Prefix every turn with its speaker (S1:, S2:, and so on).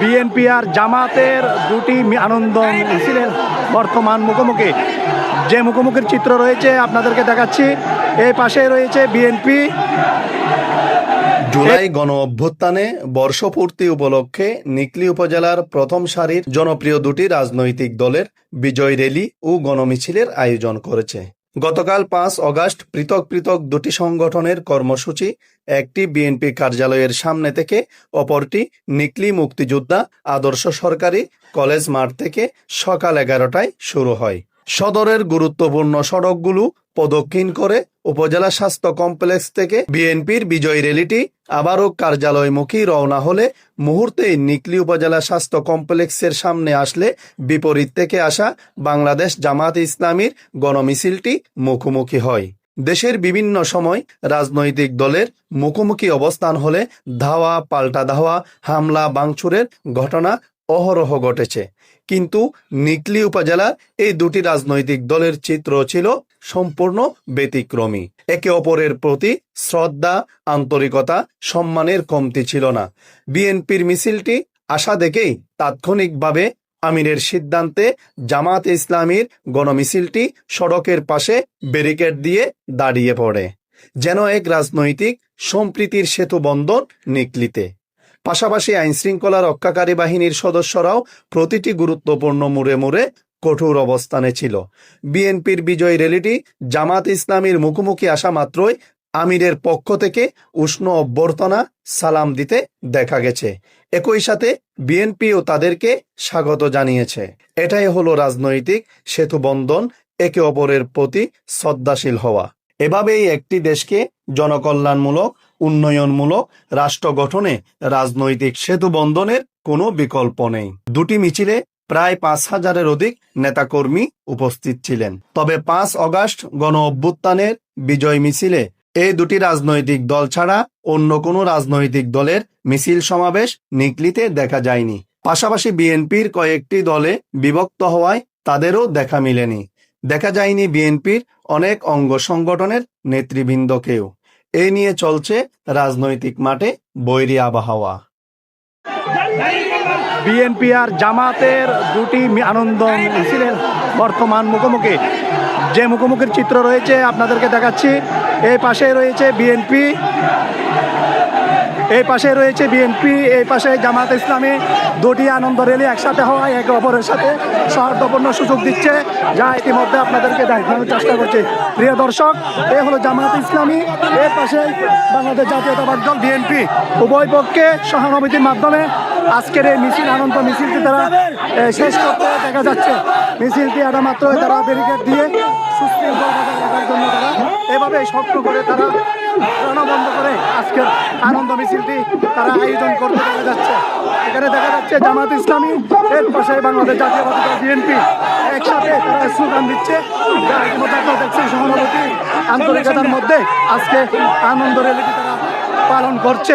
S1: BNP আর জামাতের দুটি আনন্দ মিছিলের বর্তমান মুখোমুখি। যে মুখোমুখির চিত্র রয়েছে, আপনাদেরকে দেখাচ্ছি। এই পাশে রয়েছে বিএনপি।
S2: জুলাই গণ অভ্যুত্থানে বর্ষপূর্তি উপলক্ষে নিকলি উপজেলার প্রথম সারির জনপ্রিয় দুটি রাজনৈতিক দলের বিজয় র্যালি ও গণমিছিলের আয়োজন করেছে। গতকাল পাঁচ অগাস্ট পৃথক পৃথক দুটি সংগঠনের কর্মসূচি, একটি বিএনপি কার্যালয়ের সামনে থেকে, অপরটি নিকলি মুক্তিযোদ্ধা আদর্শ সরকারি কলেজ মাঠ থেকে সকাল এগারোটায় শুরু হয়। সদরের গুরুত্বপূর্ণ সড়কগুলো প্রদক্ষিণ করে উপজেলা স্বাস্থ্য কমপ্লেক্স থেকে বিএনপির বিজয় র্যালিটি আবারও কার্যালয়মুখী রওনা হলে মুহূর্তেই নিকলি উপজেলা স্বাস্থ্য কমপ্লেক্সের সামনে আসলে বিপরীত থেকে আসা বাংলাদেশ জামাত ইসলামীর গণমিছিলটি মুখোমুখি হয়। দেশের বিভিন্ন সময় রাজনৈতিক দলের মুখোমুখি অবস্থান হলে ধাওয়া, পাল্টা ধাওয়া, হামলা বাংচুরের ঘটনা অহরহ ঘটেছে। কিন্তু নিকলি উপজেলার এই দুটি রাজনৈতিক দলের চিত্র ছিল সম্পূর্ণ ব্যতিক্রমী। একে অপরের প্রতি শ্রদ্ধা, আন্তরিকতা, সম্মানের কমতি ছিল না। বিএনপির মিছিলটি আশা দেখেই তাৎক্ষণিকভাবে আমিরের সিদ্ধান্তে জামাত ইসলামীর গণমিছিলটি সড়কের পাশে ব্যারিকেড দিয়ে দাঁড়িয়ে পড়ে। যেন এক রাজনৈতিক সম্প্রীতির সেতু বন্ধন নিকলিতে। পাশাপাশি আইনশৃঙ্খলা রক্ষাকারী বাহিনীর সদস্যরাও প্রতিটি গুরুত্বপূর্ণ মুড়ে মুড়ে কঠোর অবস্থানে ছিল। বিএনপির বিজয় র্যালিটি জামাত ইসলামীর মুখোমুখি আসা মাত্রই আমিরের পক্ষ থেকে উষ্ণ অভ্যর্থনা, সালাম দিতে দেখা গেছে। একই সাথে বিএনপিও তাদেরকে স্বাগত জানিয়েছে। এটাই হলো রাজনৈতিক সেতু বন্ধন একে অপরের প্রতি শ্রদ্ধাশীল হওয়া। এভাবেই একটি দেশকে জনকল্যাণমূলক উন্নয়নমূলক রাষ্ট্র গঠনে রাজনৈতিক সেতু বন্ধনের কোনো বিকল্প নেই। দুটি মিছিলে প্রায় পাঁচ হাজারের অধিক নেতাকর্মী উপস্থিত ছিলেন। তবে পাঁচ অগাস্ট গণ অভ্যুত্থানের বিজয় মিছিলে এই দুটি রাজনৈতিক দল ছাড়া অন্য কোনো রাজনৈতিক দলের মিছিল সমাবেশ নিকলিতে দেখা যায়নি। পাশাপাশি বিএনপির কয়েকটি দলে বিভক্ত হওয়ায় তাদেরও দেখা মিলেনি। দেখা যায়নি বিএনপির অনেক অঙ্গ সংগঠনের নেতৃবৃন্দকেও। এই নিয়ে চলছে রাজনৈতিক মাঠে বৈরী আবহাওয়া।
S1: বিএনপি আর জামাতের দুটি আনন্দ মিছিলের বর্তমান মুখোমুখি। যে মুখোমুখির চিত্র রয়েছে, আপনাদেরকে দেখাচ্ছি। এই পাশে রয়েছে বিএনপি। এই পাশে রয়েছে বিএনপি, এই পাশে জামাত ইসলামী। দুটি আনন্দ র্যালি একসাথে হওয়ায় একে অপরের সাথে সৌহার্দ্যপূর্ণ সুযোগ দিচ্ছে। যা ইতিমধ্যে আপনাদেরকে দেখানোর চেষ্টা করছে। প্রিয় দর্শক, এ হলো জামাত ইসলামী। এর পাশে বাংলাদেশ জাতীয়তাবাদ দল, বিএনপি। উভয় পক্ষে সহানুভূতির মাধ্যমে আজকের এই মিছিল, আনন্দ মিছিলটি তারা শেষ করতে দেখা যাচ্ছে। মিছিলটি একটা মাত্র তারা ব্যারিকেড দিয়ে সুশৃঙ্খল বজায় রাখার জন্য তারা এভাবে শক্ত করে তারা প্রাণবন্ধ করে। আজকের আনন্দ মিছিলটি তারা আয়োজন করতে দেখা যাচ্ছে। এখানে দেখা যাচ্ছে জামাত ইসলামী এর পাশে বাংলাদেশ দল বিএনপি একসাথে তারা স্লোগান দিচ্ছে। দেখছেন সহানুভূতি আন্তরিকতার মধ্যে আজকে আনন্দ র্যালিটি তারা পালন করছে।